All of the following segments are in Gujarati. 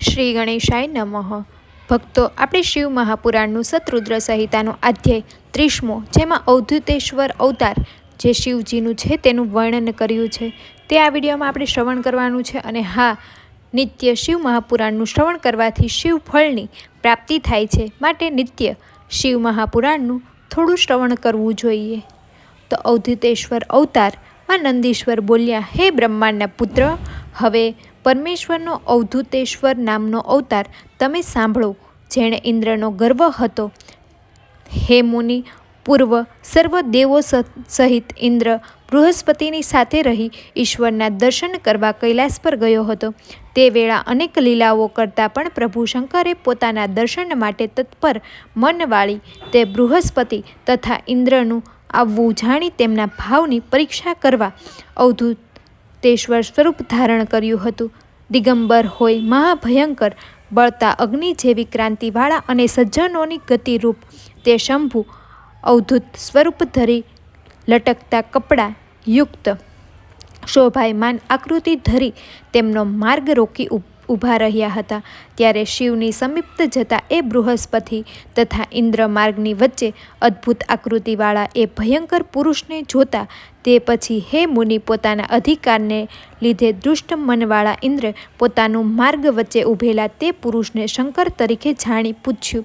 શ્રી ગણેશાય નમઃ. ભક્તો, આપણે શિવ મહાપુરાણનું સતરુદ્ર સંહિતાનો અધ્યાય ત્રીસમો, જેમાં અવધૂતેશ્વર અવતાર જે શિવજીનું છે તેનું વર્ણન કર્યું છે. તે આ વિડીયોમાં આપણે શ્રવણ કરવાનું છે અને હા, નિત્ય શિવ મહાપુરાણનું શ્રવણ કરવાથી શિવ ફળની પ્રાપ્તિ થાય છે માટે નિત્ય શિવ મહાપુરાણનું થોડું શ્રવણ કરવું જોઈએ. તો અવધૂતેશ્વર અવતારમાં નંદીશ્વર બોલ્યા, હે બ્રહ્માંડના પુત્ર, હવે પરમેશ્વરનો અવધૂતેશ્વર નામનો અવતાર તમે સાંભળો, જેણે ઇન્દ્રનો ગર્વ હતો. હે મુનિ, પૂર્વ સર્વ દેવો સહિત ઇન્દ્ર બૃહસ્પતિની સાથે રહી ઈશ્વરના દર્શન કરવા કૈલાસ પર ગયો હતો. તે વેળા અનેક લીલાઓ કરતાં પણ પ્રભુ શંકરે પોતાના દર્શન માટે તત્પર મનવાળી તે બૃહસ્પતિ તથા ઇન્દ્રનું આવવું જાણી તેમના ભાવની પરીક્ષા કરવા અવધૂતેશ્વર સ્વરૂપ ધારણ કર્યું હતું. દિગંબર હોય મહાભયંકર, બળતા અગ્નિ જેવી ક્રાંતિવાળા અને સજ્જનોની ગતિરૂપ, તે શંભુ અવધૂત સ્વરૂપ ધરી લટકતા કપડાં યુક્ત, શોભાયમાન આકૃતિ ધરી તેમનો માર્ગ રોકી ઊભા રહ્યા હતા. ત્યારે શિવની સમીપ્ત જતા એ બૃહસ્પતિ તથા ઇન્દ્ર માર્ગની વચ્ચે અદ્ભુત આકૃતિવાળા એ ભયંકર પુરુષને જોતા તે પછી હે મુનિ પોતાના અધિકારને લીધે દુષ્ટ મનવાળા ઇન્દ્ર પોતાનું માર્ગ વચ્ચે ઊભેલા તે પુરુષને શંકર તરીકે જાણી પૂછ્યું.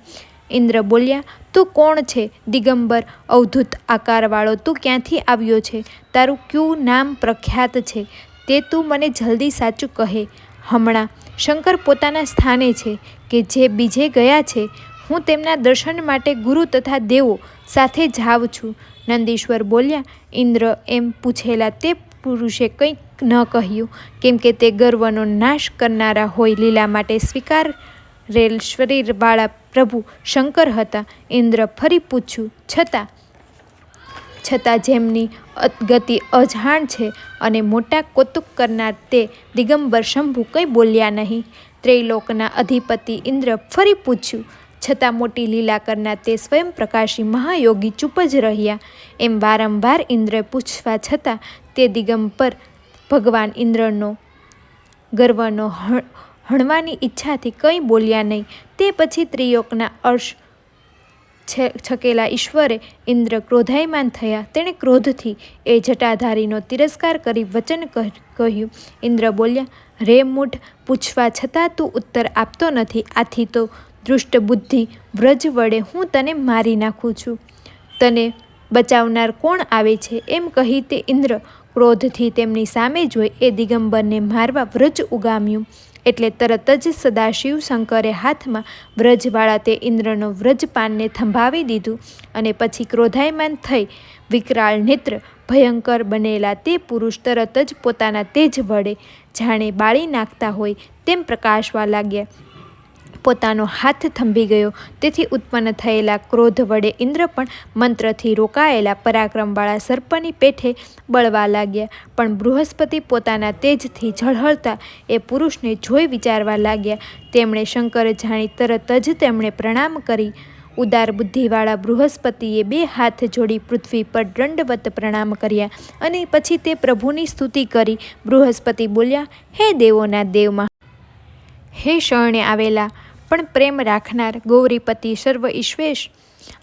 ઇન્દ્ર બોલ્યા, તું કોણ છે? દિગંબર, અવધૂત આકારવાળો તું ક્યાંથી આવ્યો છે? તારું ક્યું નામ પ્રખ્યાત છે? તે તું મને જલ્દી સાચું કહે. હમણાં શંકર પોતાના સ્થાને છે કે જે બીજે ગયા છે, હું તેમના દર્શન માટે ગુરુ તથા દેવો સાથે જાઉં છું. નંદીશ્વર બોલ્યા, ઇન્દ્ર એમ પૂછેલા તે પુરુષે કંઈક ન કહ્યું, કેમ કે તે ગર્વનો નાશ કરનારા હોય લીલા માટે સ્વીકાર રેલ શરીરવાળા પ્રભુ શંકર હતા. ઇન્દ્ર ફરી પૂછ્યું, છતાં છતાં જેમની ગતિ અજાણ છે અને મોટા કૌતુક કરનાર તે દિગંબર શંભુ કંઈ બોલ્યા નહીં. ત્રૈલોકના અધિપતિ ઇન્દ્ર ફરી પૂછ્યું, છતાં મોટી લીલા કરનાર તે સ્વયં પ્રકાશી મહાયોગી ચૂપ જ રહ્યા. એમ વારંવાર ઇન્દ્ર પૂછવા છતાં તે દિગંબર ભગવાન ઇન્દ્રનો ગર્વનો હણવાની ઈચ્છાથી કંઈ બોલ્યા નહીં. તે પછી ત્રિયોકના અર્શ છકેલા ઈશ્વરે ઇન્દ્ર ક્રોધાયમાન થયા. તેણે ક્રોધથી એ જટાધારીનો તિરસ્કાર કરી વચન કહ્યું. ઇન્દ્ર બોલ્યા, રે મૂઢ, પૂછવા છતાં તું ઉત્તર આપતો નથી. આથી તો દૃષ્ટ બુદ્ધિ વ્રજ વડે હું તને મારી નાખું છું. તને બચાવનાર કોણ આવે છે એમ કહી તે ઇન્દ્ર ક્રોધથી તેમની સામે જોઈ. એ દિગંબરને મારવા વ્રજ ઉગામ્યું. એટલે તરત જ સદાશિવ શંકરે હાથમાં વ્રજવાળા તે ઇન્દ્રનો વ્રજપાનને થંભાવી દીધું અને પછી ક્રોધાયમાન થઈ વિકરાળ નેત્ર ભયંકર બનેલા તે પુરુષ તરત જ પોતાના તેજ વડે જાણે બાળી નાખતા હોય તેમ પ્રકાશવા લાગ્યા. પોતાનો હાથ થંભી ગયો. તેથી ઉત્પન્ન થયેલા ક્રોધ વડે ઇન્દ્ર પણ મંત્રથી રોકાયેલા પરાક્રમવાળા સર્પની પેઠે બળવા લાગ્યા. પણ બૃહસ્પતિ પોતાના તેજથી ઝળહળતા એ પુરુષને જોઈ વિચારવા લાગ્યા. તેમણે શંકર જાણી તરત જ તેમણે પ્રણામ કરી. ઉદાર બુદ્ધિવાળા બૃહસ્પતિએ બે હાથ જોડી પૃથ્વી પર દંડવત પ્રણામ કર્યા અને પછી તે પ્રભુની સ્તુતિ કરી. બૃહસ્પતિ બોલ્યા, હે દેવોના દેવમાં, હે શરણે આવેલા પણ પ્રેમ રાખનાર ગૌરીપતિ સર્વ ઈશ્વેશ.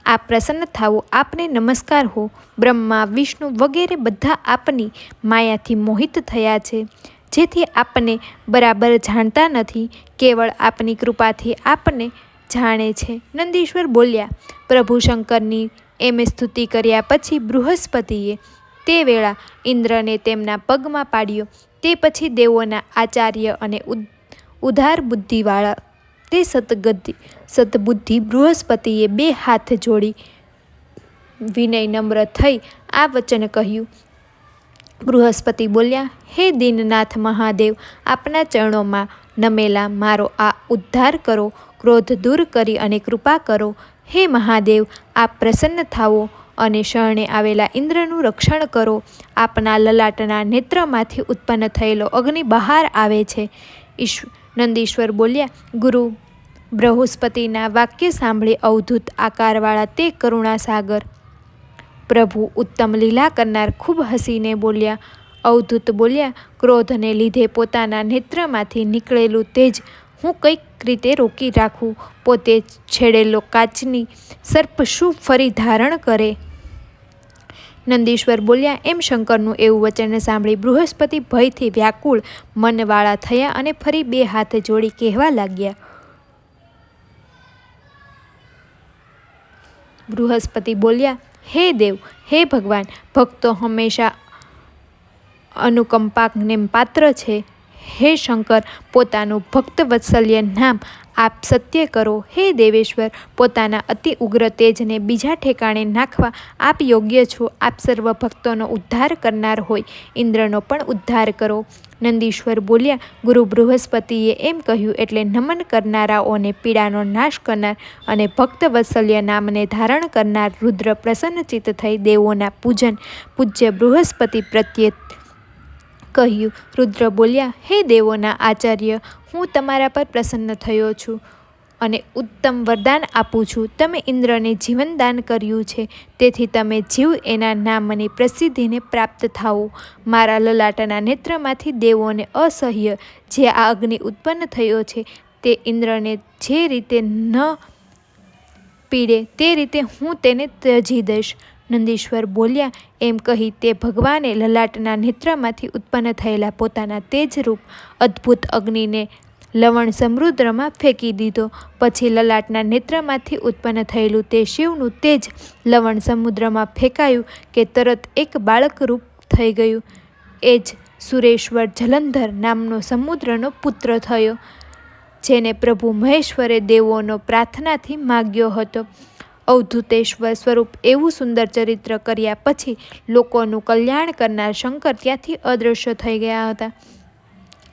આપ પ્રસન્ન થાવો, આપને નમસ્કાર હો. બ્રહ્મા, વિષ્ણુ વગેરે બધા આપની માયાથી મોહિત થયા છે. જેથી આપને બરાબર જાણતા નથી, કેવળ આપની કૃપાથી આપને જાણે છે. નંદીશ્વર બોલ્યા, પ્રભુ શંકરની એમ સ્તુતિ કર્યા પછી બૃહસ્પતિએ તે વેળા ઇન્દ્રને તેમના પગમાં પાડ્યો. તે પછી દેવોના આચાર્ય અને ઉદાર બુદ્ધિવાળા તે સતગતિ સતબુદ્ધિ બૃહસ્પતિએ બે હાથ જોડી વિનય નમ્ર થઈ આ વચન કહ્યું. બૃહસ્પતિ બોલ્યા, હે દીનનાથ મહાદેવ, આપના ચરણોમાં નમેલા મારો આ ઉદ્ધાર કરો, ક્રોધ દૂર કરી અને કૃપા કરો. હે મહાદેવ, આપ પ્રસન્ન થાવો અને શરણે આવેલા ઇન્દ્રનું રક્ષણ કરો. આપના લલાટના નેત્રમાંથી ઉત્પન્ન થયેલો અગ્નિ બહાર આવે છે. ઈશ્વ નંદીશ્વર બોલ્યા, ગુરુ, બૃહસ્પતિના વાક્ય સાંભળી અવધૂત આકારવાળા તે કરુણાસાગર. પ્રભુ ઉત્તમ લીલા કરનાર ખૂબ હસીને બોલ્યા. અવધૂત બોલ્યા, ક્રોધને લીધે પોતાના નેત્રમાંથી નીકળેલું તેજ હું કંઈક રીતે રોકી રાખું. પોતે છેડેલો કાચની સર્પ શું ફરી ધારણ કરે? નંદીશ્વર બોલ્યા, એમ શંકરનું એવું વચન સાંભળી બૃહસ્પતિ ભયથી વ્યાકુળ મનવાળા થયા અને ફરી બે હાથ જોડી કહેવા લાગ્યા. બૃહસ્પતિ બોલ્યા, હે દેવ, હે ભગવાન, ભક્તો હંમેશા અનુકંપાને પાત્ર છે. હે શંકર, પોતાનું ભક્ત વત્સલ્ય નામ આપ સત્ય કરો. હે દેવેશ્વર, પોતાના અતિ ઉગ્ર તેજને બીજા ઠેકાણે નાખવા આપ યોગ્ય છો. આપ સર્વ ભક્તોનો ઉદ્ધાર કરનાર હોય. ઇન્દ્રનો પણ ઉદ્ધાર કરો. નંદીશ્વર બોલ્યા, ગુરુ બૃહસ્પતિએ એમ કહ્યું, એટલે નમન કરનારાઓને પીડાનો નાશ કરનાર અને ભક્ત વત્સલ્ય નામને ધારણ કરનાર રુદ્ર પ્રસન્નચિત્ત થઈ દેવોના પૂજન. પૂજ્ય બૃહસ્પતિ પ્રત્યે કહ્યું. રુદ્ર બોલ્યા, હે દેવોના આચાર્ય, હું તમારા પર પ્રસન્ન થયો છું અને ઉત્તમ વરદાન આપું છું. તમે ઇન્દ્રને જીવનદાન કર્યું છે. તેથી તમે જીવ એના નામની પ્રસિદ્ધિને પ્રાપ્ત થાઓ. મારા લલાટના નેત્રમાંથી દેવોને અસહ્ય જે આ અગ્નિ ઉત્પન્ન થયો છે, તે ઇન્દ્રને જે રીતે ન પીડે, તે રીતે હું તેને ત્યજી દઈશ. નંદીશ્વર બોલ્યા, એમ કહી તે ભગવાને લલાટના નેત્રમાંથી ઉત્પન્ન થયેલા પોતાના તેજરૂપ અદ્ભુત અગ્નિને લવણ સમૃદ્રમાં ફેંકી દીધો. પછી લલાટના નેત્રમાંથી ઉત્પન્ન થયેલું તે શિવનું તેજ લવણ સમુદ્રમાં ફેંકાયું કે તરત એક બાળકરૂપ થઈ ગયું. એ જ સુરેશ્વર જલંધર નામનો સમુદ્રનો પુત્ર થયો, જેને પ્રભુ મહેશ્વરે દેવોનો પ્રાર્થનાથી માગ્યો હતો. અવધૂતેશ્વર સ્વરૂપ એવું સુંદર ચરિત્ર કર્યા પછી લોકોનું કલ્યાણ કરનાર શંકર ત્યાંથી અદૃશ્ય થઈ ગયા હતા.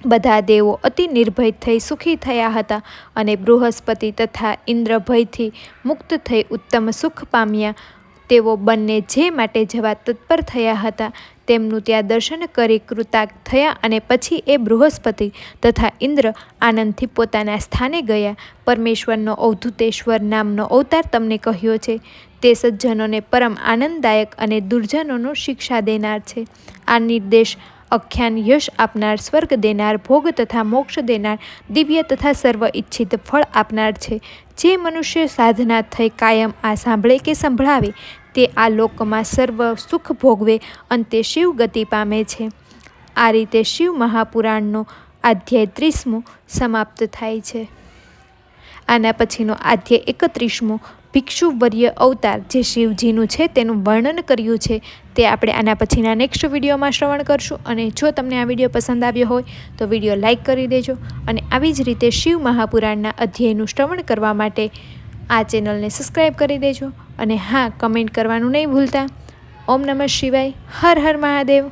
બધા દેવો અતિ નિર્ભય થઈ સુખી થયા હતા અને બૃહસ્પતિ તથા ઇન્દ્ર ભયથી મુક્ત થઈ ઉત્તમ સુખ પામ્યા. તેઓ બંને જે માટે જવા તત્પર થયા હતા તેમનું ત્યાં દર્શન કરી કૃતાક થયા અને પછી એ બૃહસ્પતિ તથા ઇન્દ્ર આનંદથી પોતાના સ્થાને ગયા. પરમેશ્વરનો અવધૂતેશ્વર નામનો અવતાર તમને કહ્યો છે. તે સજ્જનોને પરમ આનંદદાયક અને દુર્જનોનો શિક્ષા દેનાર છે. આ નિર્દેશ અખ્યાન યશ આપનાર, સ્વર્ગ દેનાર, ભોગ તથા મોક્ષ દેનાર, દિવ્ય તથા સર્વ ઈચ્છિત ફળ આપનાર છે. જે મનુષ્ય સાધના થઈ કાયમ આ સાંભળે કે સંભળાવે, તે આ લોકમાં સર્વ સુખ ભોગવે, અંતે શિવ ગતિ પામે છે. આ રીતે શિવ મહાપુરાણનો અધ્યાય ત્રીસમો સમાપ્ત થાય છે. આના પછીનો અધ્યાય એકત્રીસમો ભિક્ષુવર્ય અવતાર જે શિવજીનું છે તેનું વર્ણન કર્યું છે તે આપણે આના પછીના નેક્સ્ટ વિડીયોમાં શ્રવણ કરશું અને જો તમને આ વીડિયો પસંદ આવ્યો હોય તો વીડિયો લાઇક કરી દેજો અને આવી જ રીતે શિવ મહાપુરાણના અધ્યાયનું શ્રવણ કરવા માટે આ ચેનલને સબસ્ક્રાઈબ કરી દેજો અને હા કમેન્ટ કરવાનું નહીં ભૂલતા. ઓમ નમઃ શિવાય. હર હર મહાદેવ.